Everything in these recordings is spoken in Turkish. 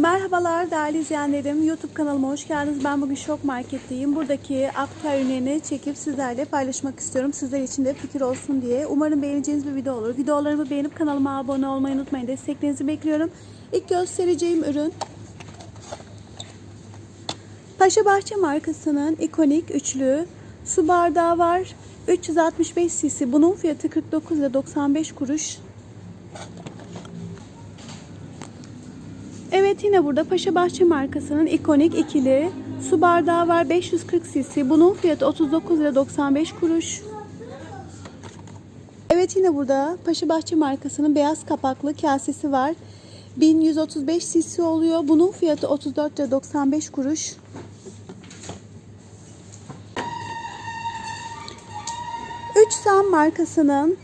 Merhabalar değerli izleyenlerim. YouTube kanalıma hoş geldiniz. Ben bugün Şok Market'teyim. Buradaki aktar ürünlerini çekip sizlerle paylaşmak istiyorum. Sizler için de fikir olsun diye. Umarım beğeneceğiniz bir video olur. Videolarımı beğenip kanalıma abone olmayı unutmayın. Desteklerinizi bekliyorum. İlk göstereceğim ürün Paşa Bahçe markasının ikonik üçlü su bardağı var. 365 cc. Bunun fiyatı 49 lira 95 kuruş. Evet yine burada Paşa Bahçe markasının ikonik ikili su bardağı var 540 cc. Bunun fiyatı 39 lira 95 kuruş. Evet yine burada Paşa Bahçe markasının beyaz kapaklı kasesi var. 1135 cc oluyor. Bunun fiyatı 34 lira 95 kuruş. Üç Sam markasının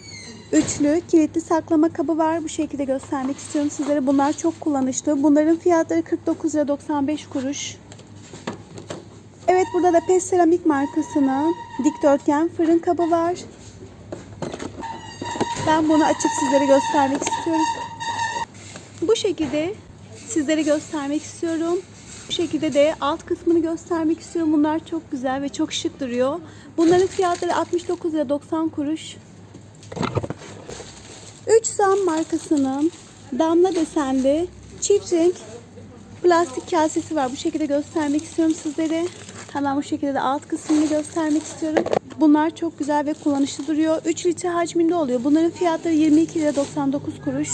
üçlü kilitli saklama kabı var. Bu şekilde göstermek istiyorum sizlere. Bunlar çok kullanışlı. Bunların fiyatları 49 lira 95 kuruş. Evet burada da Pes Seramik markasının dikdörtgen fırın kabı var. Ben bunu açıp sizlere göstermek istiyorum. Bu şekilde sizlere göstermek istiyorum. Bu şekilde de alt kısmını göstermek istiyorum. Bunlar çok güzel ve çok şık duruyor. Bunların fiyatları 69 lira 90 kuruş. 3 Sam markasının damla desenli çift renk plastik kasesi var. Bu şekilde göstermek istiyorum sizlere. Hemen bu şekilde de alt kısmını göstermek istiyorum. Bunlar çok güzel ve kullanışlı duruyor. 3 litre hacminde oluyor. Bunların fiyatları 22 lira 99 kuruş.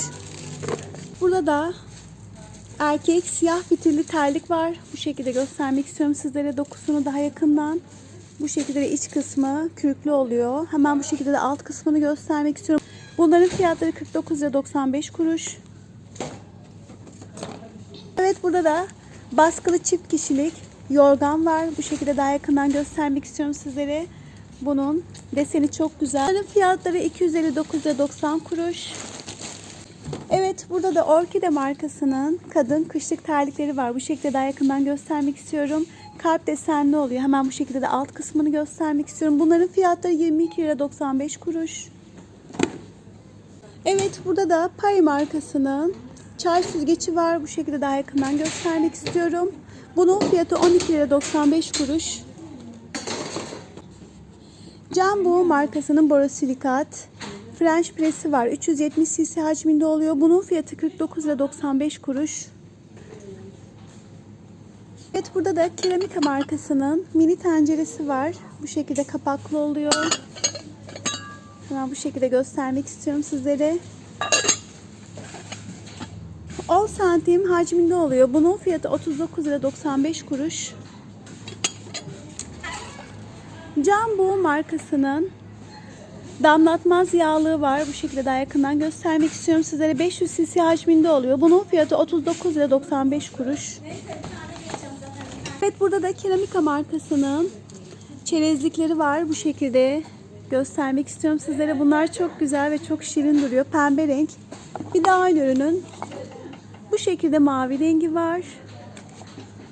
Burada da erkek siyah fitilli terlik var. Bu şekilde göstermek istiyorum sizlere dokusunu daha yakından. Bu şekilde de iç kısmı kürklü oluyor. Hemen bu şekilde de alt kısmını göstermek istiyorum. Bunların fiyatları 49 lira 95 kuruş. Evet burada da baskılı çift kişilik yorgan var. Bu şekilde daha yakından göstermek istiyorum sizlere. Bunun deseni çok güzel. Bunların fiyatları 259 lira 90 kuruş. Evet burada da Orkide markasının kadın kışlık terlikleri var. Bu şekilde daha yakından göstermek istiyorum. Kalp desenli oluyor. Hemen bu şekilde de alt kısmını göstermek istiyorum. Bunların fiyatları 22 lira 95 kuruş. Evet burada da Pay markasının çay süzgeci var. Bu şekilde daha yakından göstermek istiyorum. Bunun fiyatı 12 lira 95 kuruş. Jumbo markasının borosilikat French presi var. 370 cc hacminde oluyor. Bunun fiyatı 49 lira 95 kuruş. Evet burada da Keramika markasının mini tenceresi var. Bu şekilde kapaklı oluyor. Hemen bu şekilde göstermek istiyorum sizlere. 10 santim hacminde oluyor. Bunun fiyatı 39 lira 95 kuruş. Jumbo markasının damlatmaz yağlığı var. Bu şekilde daha yakından göstermek istiyorum sizlere. 500 cc hacminde oluyor. Bunun fiyatı 39 lira 95 kuruş. Evet burada da Keramika markasının çerezlikleri var. Bu şekilde göstermek istiyorum sizlere. Bunlar çok güzel ve çok şirin duruyor. Pembe renk. Bir de aynı ürünün bu şekilde mavi rengi var.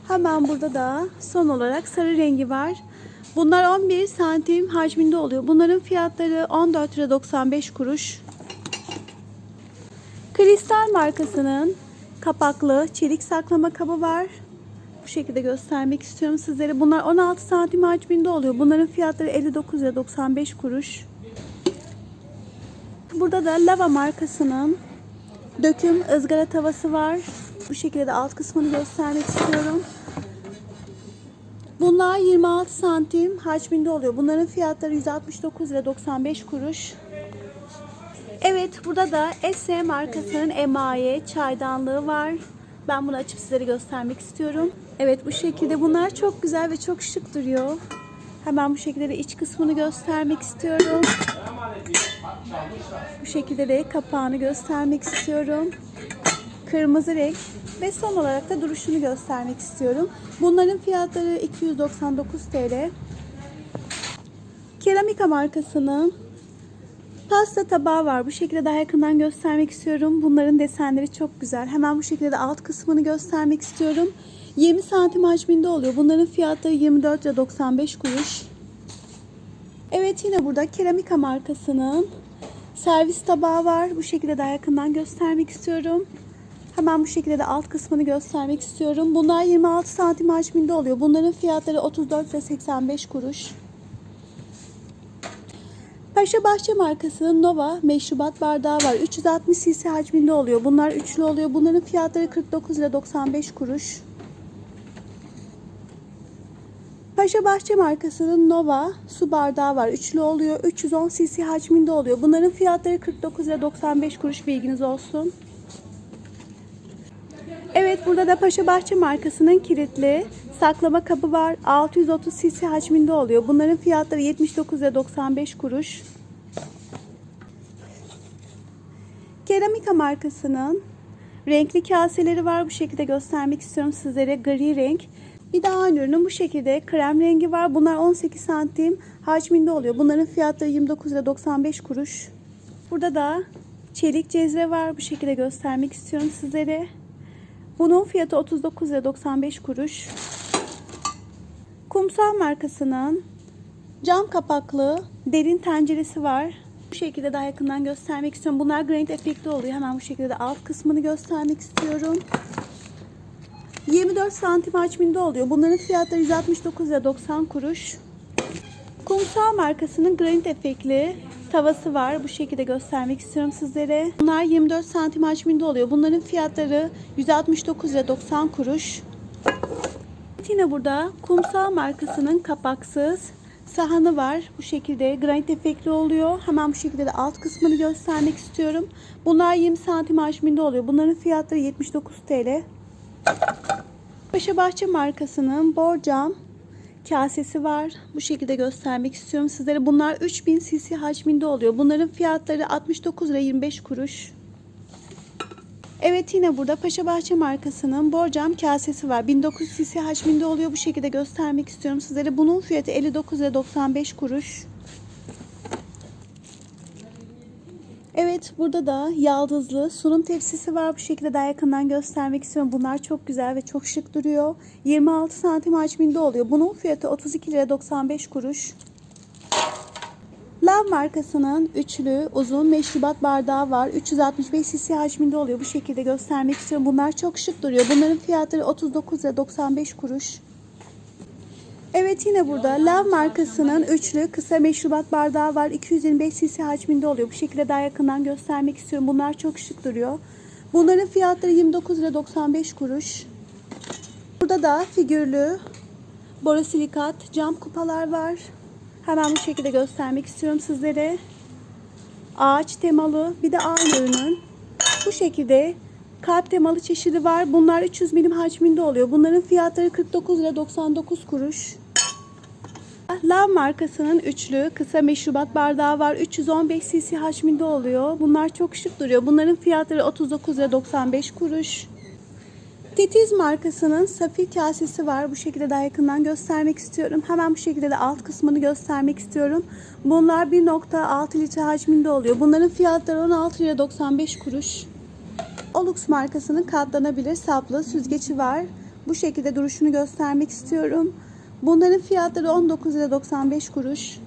Hemen burada da son olarak sarı rengi var. Bunlar 11 santim hacminde oluyor. Bunların fiyatları 14 lira 95 kuruş. Kristal markasının kapaklı çelik saklama kabı var. Şekilde göstermek istiyorum sizlere. Bunlar 16 santim hacminde oluyor. Bunların fiyatları 59 lira 95 kuruş. Burada da Lava markasının döküm ızgara tavası var. Bu şekilde de alt kısmını göstermek istiyorum. Bunlar 26 santim hacminde oluyor. Bunların fiyatları 169 lira 95 kuruş. Evet burada da Esse markasının emaye çaydanlığı var. Ben bunu açıp sizlere göstermek istiyorum. Evet bu şekilde bunlar çok güzel ve çok şık duruyor. Hemen bu şekilde de iç kısmını göstermek istiyorum. Bu şekilde de kapağını göstermek istiyorum. Kırmızı renk ve son olarak da duruşunu göstermek istiyorum. Bunların fiyatları 299 TL. Keramika markasının pasta tabağı var. Bu şekilde daha yakından göstermek istiyorum. Bunların desenleri çok güzel. Hemen bu şekilde de alt kısmını göstermek istiyorum. 20 santim hacminde oluyor. Bunların fiyatları 24 lira 95 kuruş. Evet yine burada Keramika markasının servis tabağı var. Bu şekilde daha yakından göstermek istiyorum. Hemen bu şekilde de alt kısmını göstermek istiyorum. Bunlar 26 santim hacminde oluyor. Bunların fiyatları 34 ve 85 kuruş. Paşa Bahçe markasının Nova meşrubat bardağı var. 360 cc hacminde oluyor. Bunlar üçlü oluyor. Bunların fiyatları 49 lira 95 kuruş. Paşa Bahçe markasının Nova su bardağı var. Üçlü oluyor. 310 cc hacminde oluyor. Bunların fiyatları 49 lira 95 kuruş bilginiz olsun. Evet burada da Paşa Bahçe markasının kilitli saklama kabı var. 630 cc hacminde oluyor. Bunların fiyatları 79 lira 95 kuruş. Keramika markasının renkli kaseleri var. Bu şekilde göstermek istiyorum sizlere. Gri renk. Bir daha aynı ürünün bu şekilde krem rengi var. Bunlar 18 santim hacminde oluyor. Bunların fiyatları 29 lira 95 kuruş. Burada da çelik cezve var. Bu şekilde göstermek istiyorum sizlere. Bunun fiyatı 39 lira 95 kuruş. Kumsal markasının cam kapaklı derin tenceresi var. Bu şekilde daha yakından göstermek istiyorum. Bunlar granit efektli oluyor. Hemen bu şekilde de alt kısmını göstermek istiyorum. 24 santim hacminde oluyor. Bunların fiyatları 169 lira 90 kuruş. Kumsal markasının granit efektli tavası var. Bu şekilde göstermek istiyorum sizlere. Bunlar 24 santim hacminde oluyor. Bunların fiyatları 169 lira 90 kuruş. Yine burada kumsal markasının kapaksız sahanı var. Bu şekilde granit efektli oluyor. Hemen bu şekilde de alt kısmını göstermek istiyorum. Bunlar 20 santim hacminde oluyor. Bunların fiyatları 79 TL. Paşa Bahçe markasının borcam kasesi var. Bu şekilde göstermek istiyorum sizlere. Bunlar 3000 cc hacminde oluyor. Bunların fiyatları 69 lira 25 kuruş. Evet yine burada Paşa Bahçe markasının borcam kasesi var. 1900 cc hacminde oluyor. Bu şekilde göstermek istiyorum sizlere. Bunun fiyatı 59 lira 95 kuruş. Evet burada da yaldızlı sunum tepsisi var. Bu şekilde daha yakından göstermek istiyorum. Bunlar çok güzel ve çok şık duruyor. 26 santim hacminde oluyor. Bunun fiyatı 32 lira 95 kuruş. Lav markasının üçlü uzun meşrubat bardağı var. 365 cc hacminde oluyor. Bu şekilde göstermek istiyorum. Bunlar çok şık duruyor. Bunların fiyatları 39 lira 95 kuruş. Evet yine burada Lav markasının üçlü kısa meşrubat bardağı var. 225 cc hacminde oluyor. Bu şekilde daha yakından göstermek istiyorum. Bunlar çok şık duruyor. Bunların fiyatları 29 lira 95 kuruş. Burada da figürlü borosilikat cam kupalar var. Hemen bu şekilde göstermek istiyorum sizlere. Ağaç temalı bir de aynı ürünün bu şekilde kalp temalı çeşidi var. Bunlar 300 milim hacminde oluyor. Bunların fiyatları 49 lira 99 kuruş. Lav markasının üçlü kısa meşrubat bardağı var. 315 cc hacminde oluyor. Bunlar çok şık duruyor. Bunların fiyatları 39 lira 95 kuruş. Titiz markasının safir kasesi var. Bu şekilde daha yakından göstermek istiyorum. Hemen bu şekilde de alt kısmını göstermek istiyorum. Bunlar 1.6 litre hacminde oluyor. Bunların fiyatları 16 lira 95 kuruş. Olux markasının katlanabilir saplı süzgeci var. Bu şekilde duruşunu göstermek istiyorum. Bunların fiyatları 19 lira 95 kuruş.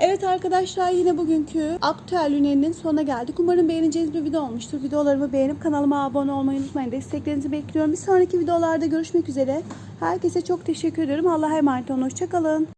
Evet arkadaşlar yine bugünkü aktüel ünelinin sonuna geldik. Umarım beğeneceğiniz bir video olmuştur. Videolarımı beğenip kanalıma abone olmayı unutmayın. Desteklerinizi bekliyorum. Bir sonraki videolarda görüşmek üzere. Herkese çok teşekkür ederim. Allah'a emanet olun. Hoşçakalın.